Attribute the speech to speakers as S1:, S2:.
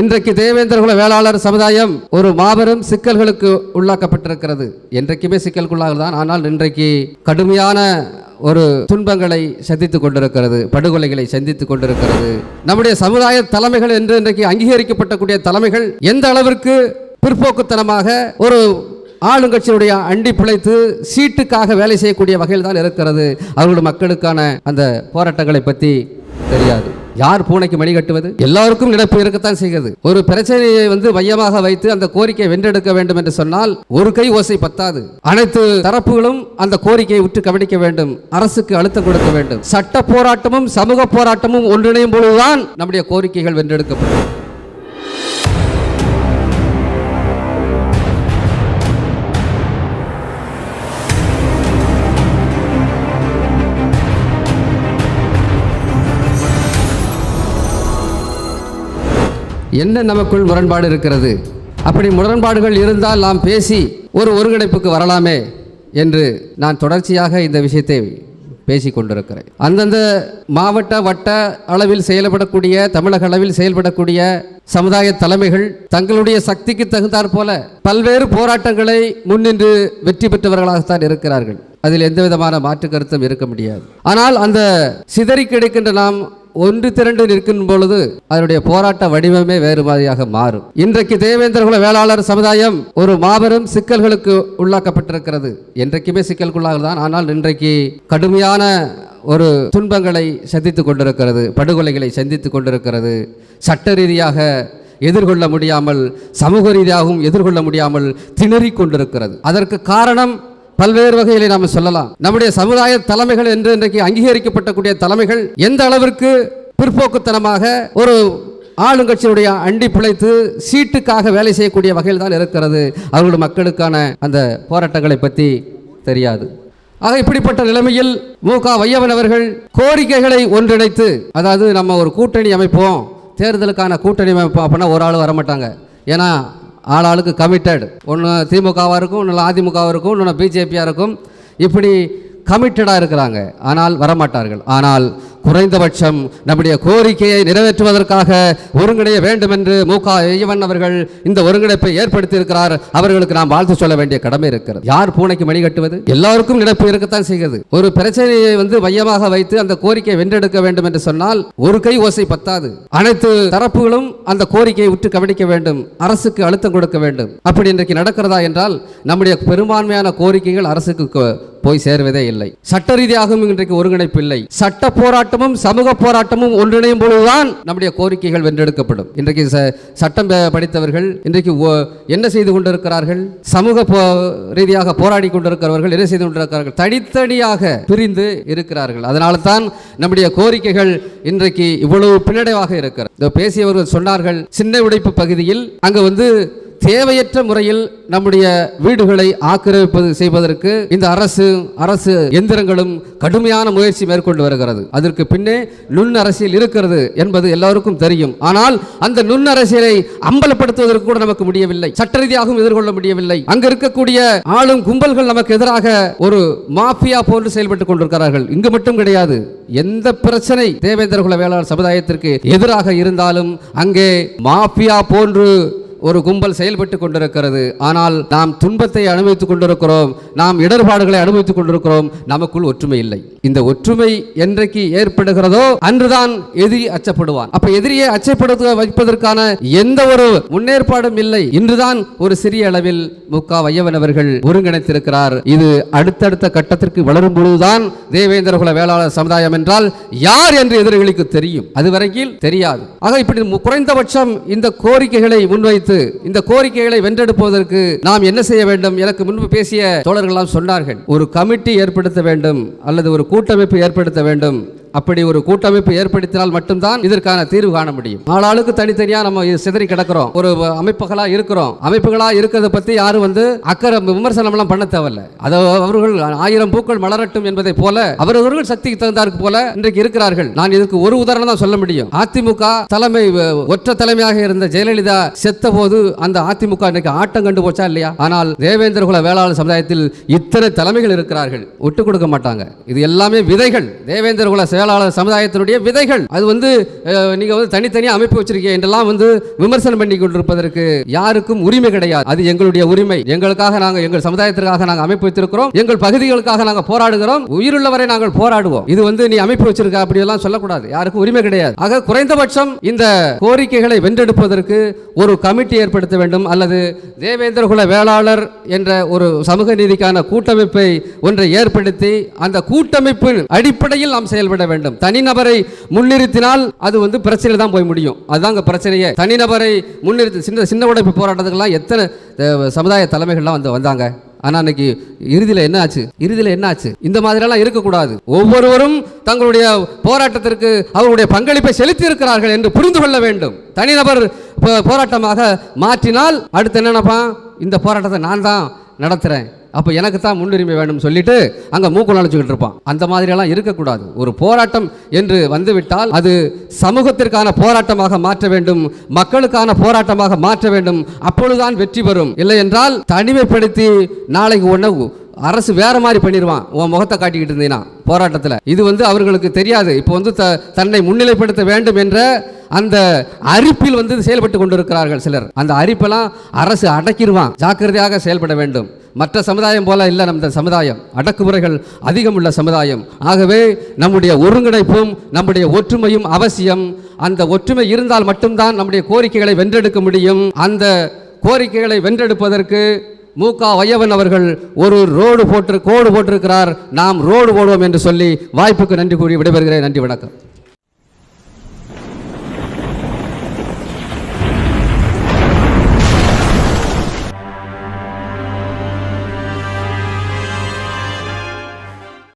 S1: இன்றைக்கு தேவேந்திரகுல வேளாளர் சமுதாயம் ஒரு மாபெரும் சிக்கல்களுக்கு உள்ளாக்கப்பட்டிருக்கிறது. என்றைக்குமே சிக்கலுக்குள்ளாகதான் ஆனால் இன்றைக்கு கடுமையான ஒரு துன்பங்களை சந்தித்துக் கொண்டிருக்கிறது படுகொலைகளை சந்தித்துக் கொண்டிருக்கிறது. நம்முடைய சமுதாய தலைமைகள் என்று இன்றைக்கு அங்கீகரிக்கப்பட்டக்கூடிய தலைமைகள் எந்த அளவிற்கு பிற்போக்குத்தனமாக ஒரு ஆளுங்கட்சியினுடைய அண்டி பிழைத்து சீட்டுக்காக வேலை செய்யக்கூடிய வகையில் தான் இருக்கிறது. அவர்களுடைய மக்களுக்கான அந்த போராட்டங்களை பற்றி தெரியாது. யார் பூனைக்கு மணி கட்டுவது? எல்லாருக்கும் நினைப்பு இருக்கத்தான் செய்கிறது. ஒரு பிரச்சனையை வந்து மையமாக வைத்து அந்த கோரிக்கையை வென்றெடுக்க வேண்டும் என்று சொன்னால் ஒரு கை ஓசை பத்தாது. அனைத்து தரப்புகளும் அந்த கோரிக்கையை உற்று கவனிக்க வேண்டும். அரசுக்கு அழுத்தம் கொடுக்க வேண்டும். சட்ட போராட்டமும் சமூக போராட்டமும் ஒன்றிணையும் பொழுதுதான் நம்முடைய கோரிக்கைகள் வென்றெடுக்கப்படும். என்ன நமக்குள் முரண்பாடு இருக்கிறது? அப்படி முரண்பாடுகள் இருந்தால் நாம் பேசி ஒரு ஒருங்கிணைப்புக்கு வரலாமே என்று நான் தொடர்ச்சியாக இந்த விஷயத்தை பேசிக் கொண்டிருக்கிறேன். அந்தந்த மாவட்ட வட்ட அளவில் செயல்படக்கூடிய தமிழக அளவில் செயல்படக்கூடிய சமுதாய தலைமைகள் தங்களுடைய சக்திக்கு தகுந்தாற் போல பல்வேறு போராட்டங்களை முன்னின்று வெற்றி பெற்றவர்களாகத்தான் இருக்கிறார்கள். அதில் எந்த விதமான மாற்று கருத்தும் இருக்க முடியாது. ஆனால் அந்த சிதறி கிடைக்கின்ற நாம் ஒன்று திரண்டு நிற்கும் பொழுது அதனுடைய போராட்ட வடிவமே வேறு மாதிரியாக மாறும். இன்றைக்கு தேவேந்திரகுல வேளாளர் சமுதாயம் ஒரு மாபெரும் சிக்கல்களுக்கு உள்ளாக்கப்பட்டிருக்கிறது. என்றைக்குமே சிக்கலுக்குள்ளாகதான் ஆனால் இன்றைக்கு கடுமையான ஒரு துன்பங்களை சந்தித்துக் கொண்டிருக்கிறது. படுகொலைகளை சந்தித்துக் கொண்டிருக்கிறது. சட்ட ரீதியாக எதிர்கொள்ள முடியாமல் சமூக ரீதியாகவும் எதிர்கொள்ள முடியாமல் திணறிக் கொண்டிருக்கிறது. அதற்கு காரணம் பல்வேறு வகைகளை நாம் சொல்லலாம். நம்முடைய சமுதாய தலைமைகள் என்று இன்றைக்கு அங்கீகரிக்கப்பட்டக்கூடிய தலைமைகள் எந்த அளவிற்கு பிற்போக்குத்தனமாக ஒரு ஆளுங்கட்சியினுடைய அண்டி பிழைத்து சீட்டுக்காக வேலை செய்யக்கூடிய வகையில் தான் இருக்கிறது. அவர்களுடைய மக்களுக்கான அந்த போராட்டங்களை பற்றி தெரியாது. ஆக இப்படிப்பட்ட நிலைமையில் மு க வையவன் அவர்கள் கோரிக்கைகளை ஒன்றிணைத்து அதாவது நம்ம ஒரு கூட்டணி அமைப்போம் தேர்தலுக்கான கூட்டணி அமைப்போம் அப்படின்னா ஒரு ஆள் வரமாட்டாங்க. ஏன்னா ஆளாளுக்கு கமிட்டட் ஒன்று திமுகவாக இருக்கும் இன்னொன்று அதிமுகவாக இருக்கும் இன்னொன்று பிஜேபியாக இருக்கும். இப்படி கமிட்டடாக இருக்கிறாங்க. ஆனால் வரமாட்டார்கள். ஆனால் குறைந்தபட்சம் நம்முடைய கோரிக்கையை நிறைவேற்றுவதற்காக ஒருங்கிணைய வேண்டும் என்று மு க ஐயவன் அவர்கள் இந்த ஒருங்கிணைப்பை ஏற்படுத்தியிருக்கிறார். அவர்களுக்கு நாம் வாழ்த்து சொல்ல வேண்டிய கடமை இருக்கிறது. யார் பூனைக்கு மணி கட்டுவது? எல்லாருக்கும் நினைப்பு இருக்கத்தான் செய்கிறது. ஒரு பிரச்சனையை வந்து மையமாக வைத்து அந்த கோரிக்கையை வென்றெடுக்க வேண்டும் என்று சொன்னால் ஒரு கை ஓசை பத்தாது. அனைத்து தரப்புகளும் அந்த கோரிக்கையை உற்று கவனிக்க வேண்டும். அரசுக்கு அழுத்தம் கொடுக்க வேண்டும். அப்படி இன்றைக்கு நடக்கிறதா என்றால் நம்முடைய பெரும்பான்மையான கோரிக்கைகள் அரசுக்கு போய் சேருவதே இல்லை. சட்ட ரீதியாகவும் இன்றைக்கு ஒருங்கிணைப்பு இல்லை. சட்ட போராட்டமும் சமூக போராட்டமும் ஒன்றிணையும் பொழுதுதான் நம்முடைய கோரிக்கைகள் வென்றெடுக்கப்படும். இன்றைக்கு ச- சட்டம் படித்தவர்கள் இன்றைக்கு என்ன செய்து கொண்டிருக்கிறார்கள்? சமூக போ ரீதியாக போராடி கொண்டிருக்கிறவர்கள் என்ன செய்து கொண்டிருக்கிறார்கள்? தனித்தனியாக பிரிந்து இருக்கிறார்கள். அதனால தான் நம்முடைய கோரிக்கைகள் இன்றைக்கு இவ்வளவு பின்னடைவாக இருக்கிறது. பேசியவர்கள் சொன்னார்கள் சின்ன உடைப்பு பகுதியில் அங்கு வந்து தேவையற்ற முறையில் நம்முடைய வீடுகளை ஆக்கிரமிப்பது செய்வதற்கு இந்த அரசு அரசு எந்திரங்களும் கடுமையான முயற்சி மேற்கொண்டு வருகிறது. அதற்கு பின்னே நுண் அரசியல் இருக்கிறது என்பது எல்லாருக்கும் தெரியும். ஆனால் அந்த நுண் அரசியலை அம்பலப்படுத்துவதற்கு கூட நமக்கு முடியவில்லை. சட்ட ரீதியாகவும் எதிர்கொள்ள முடியவில்லை. அங்க இருக்கக்கூடிய ஆளும் கும்பல்கள் நமக்கு எதிராக ஒரு மாஃபியா போன்று செயல்பட்டுக் கொண்டிருக்கிறார்கள். இங்கு மட்டும் கிடையாது. எந்த பிரச்சனை தேவேந்திரகுல வேளாண் சமுதாயத்திற்கு எதிராக இருந்தாலும் அங்கே மாஃபியா போன்று ஒரு கும்பல் செயல்பட்டு கொண்டிருக்கிறது. ஆனால் நாம் துன்பத்தை அனுபவித்துக் கொண்டிருக்கிறோம். நாம் இடர்பாடுகளை அனுபவித்துக் கொண்டிருக்கிறோம். நமக்குள் ஒற்றுமை இல்லை. இந்த ஒற்றுமை என்றைக்கு ஏற்படுகிறதோ அன்றுதான் எதிரி அச்சப்படுவான். அப்ப எதிரியை அச்சப்படுத்த வைப்பதற்கான எந்த ஒரு முன்னேற்பாடும் இல்லை. இன்றுதான் ஒரு சிறிய அளவில் முக்கா வையவன் அவர்கள் ஒருங்கிணைத்திருக்கிறார். இது அடுத்தடுத்த கட்டத்திற்கு வளரும் பொழுதுதான் தேவேந்திரகுல வேளாளர் சமுதாயம் என்றால் யார் என்று எதிரிகளுக்கு தெரியும். அதுவரையில் தெரியாது. ஆக இப்படி குறைந்தபட்சம் இந்த கோரிக்கைகளை முன்வைத்து இந்த கோரிக்கைகளை வென்றெடுப்பதற்கு நாம் என்ன செய்ய வேண்டும்? எனக்கு முன்பு பேசிய தோழர்கள்லாம் சொன்னார்கள். ஒரு கமிட்டி ஏற்படுத்த வேண்டும் அல்லது ஒரு கூட்டமைப்பு ஏற்படுத்த வேண்டும். அப்படி ஒரு கூட்டமைப்பு ஏற்படுத்தினால் மட்டும்தான் இதற்கான தீர்வு காண முடியும். ஆளாளுக்கு தனித்தனியா நம்ம சிதறி கிடக்கிறோம். ஒரு அமைப்புகளா இருக்கிறோம். அமைப்புகளா இருக்கிறத பத்தி யாரும் வந்து அக்கறை விமர்சனம் எல்லாம் பண்ண தேவையில்ல. அதை அவர்கள் ஆயிரம் பூக்கள் மலரட்டும் என்பதை போல அவரவர்கள் சக்திக்கு தகுந்தாருக்கு போல இன்றைக்கு இருக்கிறார்கள். நான் இதுக்கு ஒரு உதாரணம் தான் சொல்ல முடியும். அதிமுக தலைமை ஒற்ற தலைமையாக இருந்த ஜெயலலிதா செத்த போது அந்த அதிமுக இன்னைக்கு ஆட்டம் கண்டு போச்சா இல்லையா? ஆனால் தேவேந்திரகுல வேளாளர் சமுதாயத்தில் இத்தனை தலைமைகள் இருக்கிறார்கள். விட்டு கொடுக்க மாட்டாங்க. இது எல்லாமே விதைகள். தேவேந்திரகுல வேளாளர் சமுதாயத்தினுடைய விதைகள். அது வந்து நீங்க வந்து தனித்தனியாக அமைப்பு வச்சிருக்கீங்க என்றெல்லாம் வந்து விமர்சனம் பண்ணி கொண்டிருப்பதற்கு யாருக்கும் உரிமை கிடையாது. அது எங்களுடைய உரிமை. எங்களுக்காக நாங்கள் எங்கள் சமுதாயத்திற்காக நாங்கள் அமைப்பு வைத்திருக்கிறோம். எங்கள் பகுதிகளுக்காக நாங்கள் போராடுகிறோம். உயிருள்ளவரை நாங்கள் போராடுவோம். இது வந்து நீ அமைப்பு வச்சிருக்க அப்படி எல்லாம் சொல்லக்கூடாது. யாருக்கும் உரிமை கிடையாது. ஆக குறைந்தபட்சம் இந்த கோரிக்கைகளை வென்றெடுப்பதற்கு ஒரு கமிட்டி ஏற்படுத்த வேண்டும் அல்லது தேவேந்திர குல வேளாளர் என்ற ஒரு சமூக நீதிக்கான கூட்டமைப்பை ஒன்றை ஏற்படுத்தி அந்த கூட்டமைப்பின் அடிப்படையில் நாம் செயல்பட வேண்டும். தனிநபரை முன்னிறுத்தினால் அது வந்து பிரச்சனை தான் போய் முடியும். அதுதான் அங்க பிரச்சனையே. தனிநபரை முன்னிறுத்தி சின்ன சின்ன உடைப்பு போராட்டத்துக்கெல்லாம் எத்தனை சமுதாய தலைமைகள்லாம் வந்து வந்தாங்க? ஆனால் அன்னைக்கு இறுதியில் என்ன ஆச்சு இறுதியில் என்ன ஆச்சு இந்த மாதிரியெல்லாம் இருக்கக்கூடாது. ஒவ்வொருவரும் தங்களுடைய போராட்டத்திற்கு அவருடைய பங்களிப்பை செலுத்தி இருக்கிறார்கள் என்று புரிந்து கொள்ள வேண்டும். தனிநபர் போ- போராட்டமாக மாற்றினால் அடுத்து என்ன நினைப்பான்? இந்த போராட்டத்தை நான் தான் நடத்துகிறேன் அப்போ எனக்கு தான் முன்னுரிமை வேணும் சொல்லிட்டு அங்கே மூக்கு நுழைச்சிக்கிட்டு இருப்பான். அந்த மாதிரியெல்லாம் இருக்கக்கூடாது. ஒரு போராட்டம் என்று வந்துவிட்டால் அது சமூகத்திற்கான போராட்டமாக மாற்ற வேண்டும் மக்களுக்கான போராட்டமாக மாற்ற வேண்டும். அப்பொழுதுதான் வெற்றி பெறும். இல்லை என்றால் தனிமைப்படுத்தி நாளைக்கு ஒன்று அரசு வேற மாதிரி பண்ணிடுவான் உன் முகத்தை காட்டிக்கிட்டு இருந்தீங்கன்னா போராட்டத்தில். இது வந்து அவர்களுக்கு தெரியாது. இப்போ வந்து த தன்னை முன்னிலைப்படுத்த வேண்டும் என்ற அந்த அரிப்பில் வந்து செயல்பட்டு கொண்டிருக்கிறார்கள் சிலர். அந்த அரிப்பெல்லாம் அரசு அடக்கிடுவான். ஜாக்கிரதையாக செயல்பட வேண்டும். மற்ற சமுதாயம் போல இல்லை நம்ம சமுதாயம். அடக்குமுறைகள் அதிகம் உள்ள சமுதாயம். ஆகவே நம்முடைய ஒருங்கிணைப்பும் நம்முடைய ஒற்றுமையும் அவசியம். அந்த ஒற்றுமை இருந்தால் மட்டும்தான் நம்முடைய கோரிக்கைகளை வென்றெடுக்க முடியும். அந்த கோரிக்கைகளை வென்றெடுப்பதற்கு மூகா வையவன் அவர்கள் ஒரு ரோடு போட்டு கோடு போட்டிருக்கிறார். நாம் ரோடு போடுவோம் என்று சொல்லி வாய்ப்புக்கு நன்றி கூறி விடைபெறுகிறேன். நன்றி வணக்கம்.